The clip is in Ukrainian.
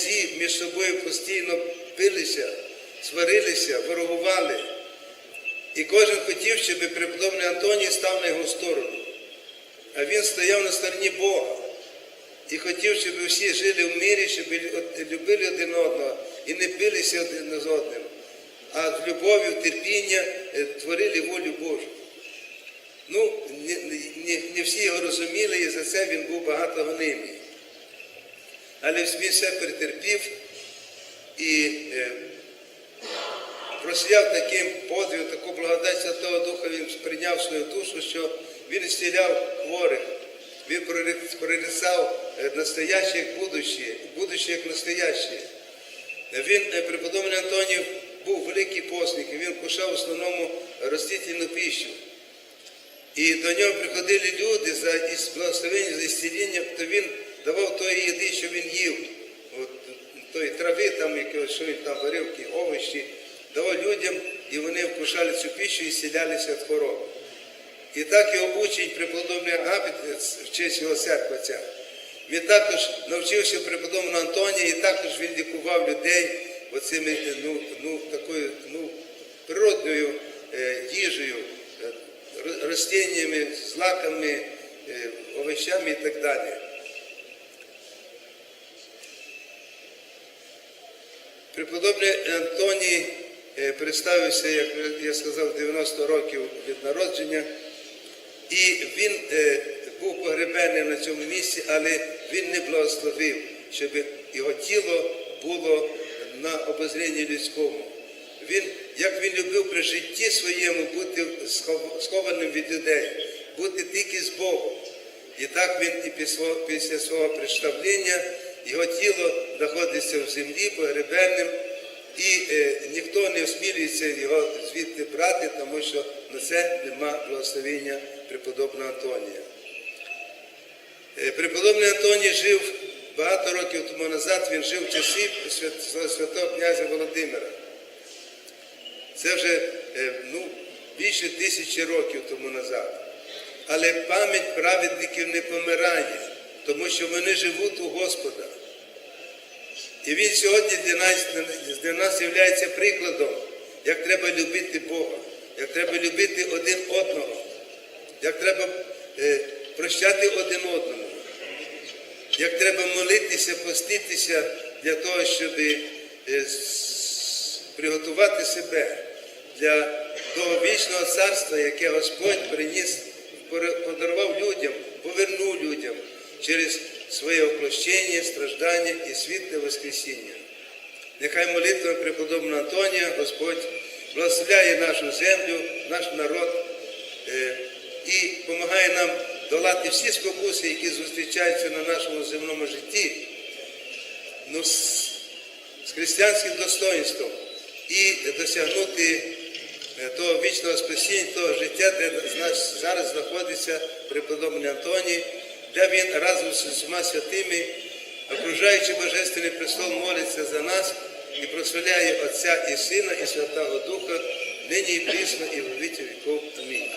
князі між собою постійно билися, сварилися, ворогували. І кожен хотів, щоб преподобний Антоній став на його сторону. А він стояв на стороні Бога і хотів, щоб всі жили в мирі, щоб любили один одного і не билися один з одним, а з любов'ю, терпіння е, творили волю Божу. Ну, не, не, не всі його розуміли, і за це він був багато гонимий. Але він все перетерпів і е, просияв таким подвигом, таку благодать Святого Духа він прийняв свою душу, що він зціляв хворих, він прорицав е, настояще як будуще, будуще як настояще. Він, е, преподобний Антонів, був великий постник, і він кушав в основному ростительну піщу. І до нього приходили люди за благословення, за ісціління, то він давав тої їди, що він їв. От, тої трави, там, якогось, що він там варив, які овочі, давав людям, і вони вкушали цю піщу і зцілялися від хвороб. І так його учень преподобний Агапіт, в честь його церква. Він також навчився преподобному Антонія, і також він лікував людей оцими ну, ну, такою ну, природною е, їжею, е, ро- ростіннями, злаками, е, овощами і так далі. Преподобний Антоній е, представився, як я сказав, 90 років від народження. І він е, був погребений на цьому місці, але він не благословив, щоб його тіло було на обозрінні людському. Він, як він любив при житті своєму бути схованим від людей, бути тільки з Богом. І так він і після, після свого представлення його тіло знаходиться в землі погребенним, і е, ніхто не осмілюється його звідти брати, тому що на це нема благословення преподобного Антонія. Е, Преподобний Антоній жив багато років тому назад, він жив в часі свят- святого князя Володимира. Це вже е, ну, більше тисячі років тому назад. Але пам'ять праведників не помирає, тому що вони живуть у Господа. І він сьогодні для нас, для нас є прикладом, як треба любити Бога, як треба любити один одного, як треба е, прощати один одному, як треба молитися, поститися для того, щоб е, приготувати себе для того вічного царства, яке Господь приніс, подарував людям, повернув людям через своє оплощення, страждання і світле Воскресіння. Нехай молитва преподобного Антонія, Господь благословляє нашу землю, наш народ е, і допомагає нам долати всі спокуси, які зустрічаються на нашому земному житті, ну, з, з християнським достоинством і досягнути е, того вічного спасіння, того життя, де нас зараз знаходиться преподобний Антоній, де він разом з усіма святими, окружаючи Божественний престол, молиться за нас і прославляє Отця і Сина, і Святого Духа, нині і прісно, і в віки віков. Амінь.